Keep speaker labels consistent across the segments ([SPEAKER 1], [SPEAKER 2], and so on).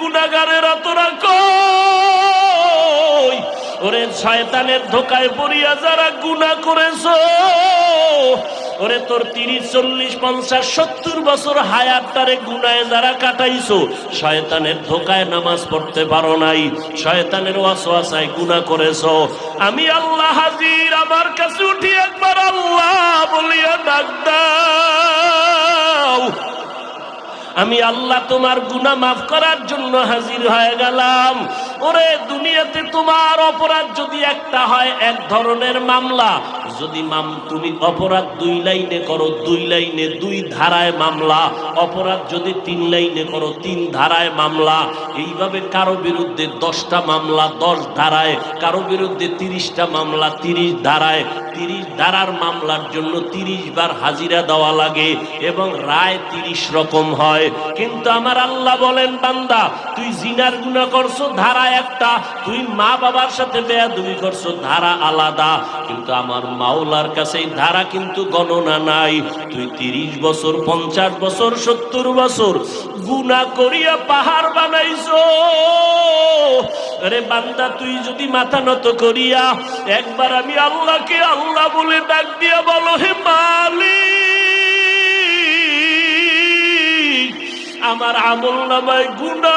[SPEAKER 1] গুনাগারেরা তোরা কই? ওরে শয়তানের ধোকায় পড়িয়া যারা গুনাহ করেছ, ওরে তোর তিরিশ, চল্লিশ, পঞ্চাশ, সত্তর বছর হায়াতটারে গুনায় যারা কাটাইছো, শয়তানের ধোকায় নামাজ পড়তে পারো নাই, শয়তানের ওয়াসওয়াসায় গুনাহ করেছ। আমি আল্লাহ হাজির, আমার কাছে উঠি একবার আল্লাহ বলিয়া ডাক দাও। আমি আল্লাহ তোমার গুণা মাফ করার জন্য হাজির হয়ে গেলাম। ওরে, দুনিয়াতে তোমার অপরাধ যদি একটা হয়, এক ধরনের মামলা। যদি মাম, তুমি অপরাধ দুই লাইনে করো, দুই লাইনে দুই ধারায় মামলা। অপরাধ যদি তিন লাইনে করো, তিন ধারায় মামলা। এইভাবে কারও বিরুদ্ধে দশটা মামলা, দশ ধারায়, কারও বিরুদ্ধে তিরিশটা মামলা, তিরিশ ধারায়। তিরিশ ধারার মামলার জন্য তিরিশ বার হাজিরা দেওয়া লাগে এবং রায় তিরিশ রকম হয়। কিন্তু আমার আল্লাহ বলেন, বান্দা, তুই জিনার গুণা করছ, ধারা একটা। তুই মা বাবার সাথে বেয়াদুবি করছ, ধারা আলাদা। কিন্তু আমার মাওলার কাছে ধারা কিন্তু গণনা নাই। তুই তিরিশ বছর, পঞ্চাশ বছর, সত্তর বছর গুণা করিয়া পাহাড় বানাইছো। আরে বান্দা, তুই যদি মাথা নত করিয়া একবার আমি আল্লাহকে আল্লাহ বলে ডাক দিয়া বলো, হে মালিক, আমার আমল নামায় গুনা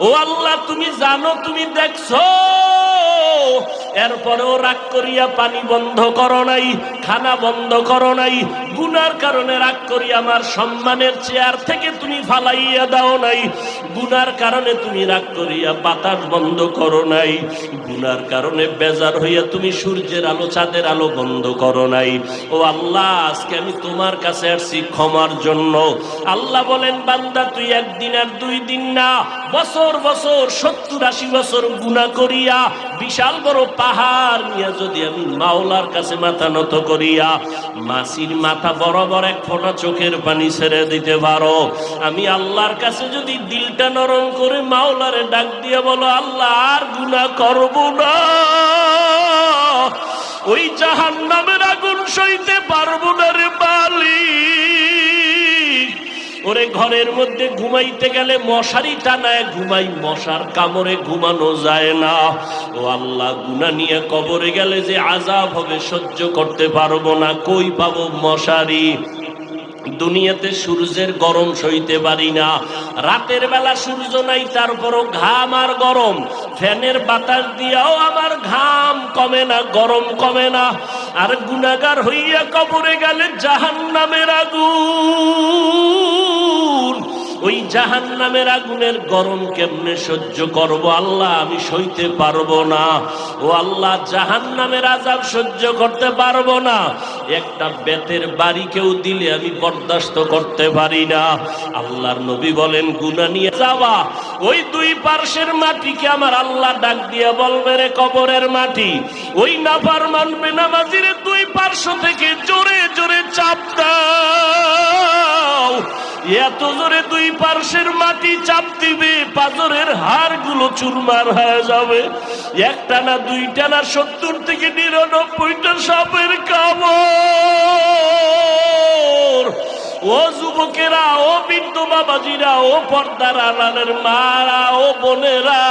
[SPEAKER 1] ও আল্লাহ, তুমি জানো, তুমি দেখছ? এরপরেও রাগ করিয়া পানি বন্ধ করো নাই, খানা বন্ধ করো নাই গুনার কারণে রাগ করি, আমার সম্মানের চেয়ার থেকে তুমি ফালাইয়া দাও নাই। গুনার কারণে তুমি রাগ করিয়া বাতাস বন্ধ করো নাই। গুনার কারণে বেজার হইয়া তুমি সূর্যের আলো, চাঁদের আলো বন্ধ করো নাই। ও আল্লাহ, আজকে আমি তোমার কাছে আসছি ক্ষমার জন্য। আল্লাহ বলেন, বান্দা, তুই একদিন আর দুই দিন না, বছর বছর, সত্তর আশি বছর গুণা করিয়া বিশাল বড় পাহাড় নিয়ে যদি আমি মাওলার কাছে মাথা নত করিয়া মাসির মাথা বরাবর এক ফোঁটা চোখের পানি ছেড়ে দিতে পারো, আমি আল্লাহর কাছে যদি দিলটা নরম করে মাওলারে ডাক দিয়ে বলো, আল্লাহ, আর গুণা করব না। ওই জাহান নামের আগুন সইতে পারব না রে মালিক। ওরে ঘরের মধ্যে ঘুমাইতে গেলে মশারি টানায় ঘুমাই, মশার কামড়ে ঘুমানো যায় না। ও আল্লাহ গুনা নিয়ে কবরে গেলে যে আজাব হবে সহ্য করতে পারব না, কই পাবো মশারি? দুনিয়াতে সূর্যের গরম সইতে পারি না। রাতের বেলা সূর্য নাই, তারপরও ঘাম আর গরম। ফ্যানের বাতাস দিয়াও আমার ঘাম কমে না, গরম কমে না। আর গুনাগার হইয়া কবরে গেলে জাহান নামের আগুন। জাহান নামের আগুনের গরম কেমনে সহ্য করব? আল্লাহ, আমি সইতে পারব না। ও আল্লাহ জাহান নামের আজাব সহ্য করতে পারব না। একটা বেতের বাড়ি কেউ দিলে আমি বরদাস্ত করতে পারি না। আল্লাহর নবী বলেন গুনা নিয়ে যাওয়া। ওই দুই পার্শ্বের মাটিকে আমার আল্লাহ ডাক দিয়ে বলবে রে কবরের মাটি। ওই না নাফার মানবে নামাজিরে দুই এত জোরে দুই পার্শ্বের মাটি চাপ দিবে, পাজরের হাড়গুলো চুরমার হয়ে যাবে। একটা না দুইটা না সত্তর থেকে নিরানব্বইটা সাপের কামড়। ও যুবকেরা, ও বৃদ্ধ বাবাজিরা, ও পর্দার আলালের মারা, ও বোনেরা,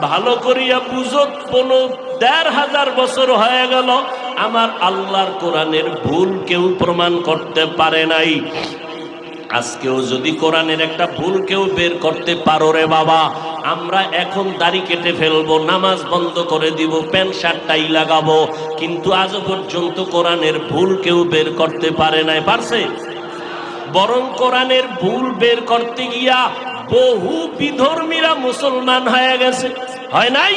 [SPEAKER 1] ভালো করিয়া বুঝো, কোনো দেড় হাজার বছর হয়ে গেল, আমার আল্লাহর কোরআনের ভুল কেউ প্রমাণ করতে পারে নাই। আজকেও যদি কোরআনের একটা ভুল কেউ বের করতে পারো রে বাবা, আমরা এখন দাড়ি কেটে ফেলব, নামাজ বন্ধ করে দিব, প্যান্ট শার্টটাই লাগাবো, কিন্তু আজ পর্যন্ত কোরআনের ভুল কেউ বের করতে পারে নাই, পারছে? বরং কোরআনের ভুল বের করতে গিয়া বহু বিধর্মীরা মুসলমান হয়ে গেছে। হয় নাই?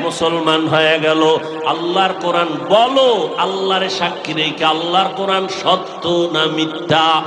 [SPEAKER 1] মুসলমান হয়ে গেল। আল্লাহর কোরআন বলো, আল্লাহরে সাক্ষী রেখে আল্লাহর কোরআন সত্য না মিথ্যা?